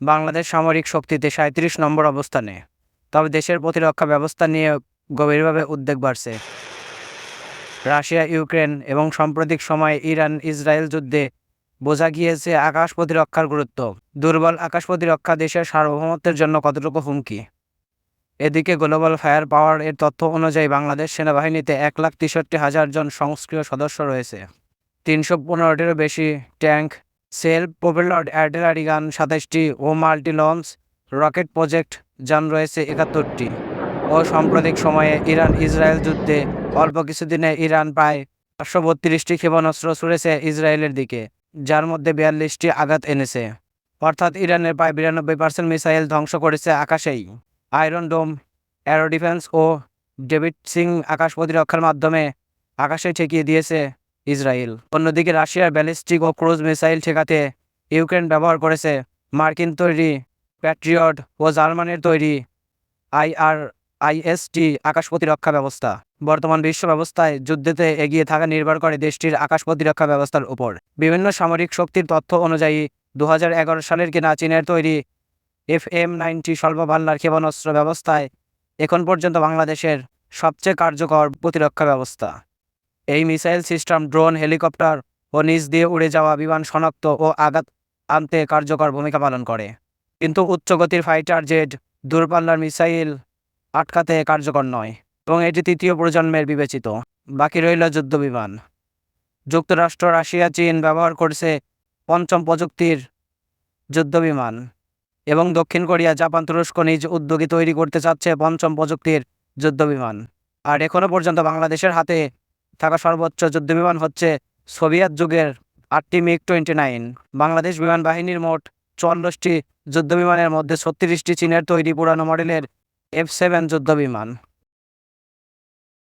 বাংলাদেশ সামরিক শক্তিতে সাঁত্রিশ নম্বর অবস্থানে। তবে দেশের প্রতিরক্ষা ব্যবস্থা নিয়ে গভীরভাবে উদ্বেগ বাড়ছে। রাশিয়া, ইউক্রেন এবং সাম্প্রতিক সময়ে ইরান ইসরায়েল যুদ্ধে বোঝা গিয়েছে আকাশ প্রতিরক্ষার গুরুত্ব। দুর্বল আকাশ প্রতিরক্ষা দেশের সার্বভৌমত্বের জন্য কতটুকু হুমকি? এদিকে গ্লোবাল ফায়ার পাওয়ার এর তথ্য অনুযায়ী বাংলাদেশ সেনাবাহিনীতে এক লাখ তেষট্টি হাজার জন সংস্ক্রিয় সদস্য রয়েছে। তিনশো পনেরোটিরও বেশি tank self propelled artillery gun সাতাশটি ও মাল্টি লঞ্চ রকেট প্রজেক্ট যান রয়েছে একাত্তরটি। ও সাম্প্রতিক সময়ে ইরান ইসরায়েল যুদ্ধে অল্প কিছুদিনে ইরান প্রায় পাঁচশো বত্রিশটি ক্ষেপণাস্ত্র ছুড়েছে ইসরায়েলের দিকে, যার মধ্যে বিয়াল্লিশটি আঘাত এনেছে। অর্থাৎ ইরানের প্রায় বিরানব্বই পার্সেন্ট মিসাইল ধ্বংস করেছে আকাশেই। আয়রন ডোম, অ্যারো ডিফেন্স ও ডেভিড সিং আকাশ প্রতিরক্ষার মাধ্যমে আকাশে ঠেকিয়ে দিয়েছে ইসরায়েল। অন্যদিকে রাশিয়ার ব্যালিস্টিক ও ক্রুজ মিসাইল ঠেকাতে ইউক্রেন ব্যবহার করেছে মার্কিন তৈরি প্যাট্রিয়ট ও জার্মানির তৈরি আইআর আইএসটি আকাশ প্রতিরক্ষা ব্যবস্থা। বর্তমান বিশ্ব ব্যবস্থায় যুদ্ধেতে এগিয়ে থাকা নির্ভর করে দেশটির আকাশ প্রতিরক্ষা ব্যবস্থার উপর। বিভিন্ন সামরিক শক্তির তথ্য অনুযায়ী দু হাজার এগারো সালের কিনা চীনের তৈরি এফ এম নাইনটি স্বল্প পাল্লার ক্ষেপণাস্ত্র ব্যবস্থায় এখন পর্যন্ত বাংলাদেশের সবচেয়ে কার্যকর প্রতিরক্ষা ব্যবস্থা। এই মিসাইল সিস্টেম ড্রোন, হেলিকপ্টার ও নিচ দিয়ে উড়ে যাওয়া বিমান শনাক্ত ও আঘাত আনতে কার্যকর ভূমিকা পালন করে। কিন্তু উচ্চগতির ফাইটার জেট দূরপাল্লার মিসাইল আটকাতে কার্যকর নয় এবং এটি তৃতীয় প্রজন্মের বিবেচিত। বাকি রইল যুদ্ধবিমান যুক্তরাষ্ট্র, রাশিয়া, চীন ব্যবহার করছে পঞ্চম প্রযুক্তির যুদ্ধবিমান এবং দক্ষিণ কোরিয়া, জাপান, তুরস্ক নিজ উদ্যোগে তৈরি করতে চাচ্ছে পঞ্চম প্রযুক্তির যুদ্ধবিমান আর এখনও পর্যন্ত বাংলাদেশের হাতে থাকা সর্বোচ্চ যুদ্ধবিমান হচ্ছে সোভিয়েত যুগের আটটি মিগ টোয়েন্টি নাইন। বাংলাদেশ বিমান বাহিনীর মোট চুয়াল্লিশটি যুদ্ধবিমানের মধ্যে ছত্রিশটি চীনের তৈরি পুরানো মডেলের এফ সেভেন যুদ্ধবিমান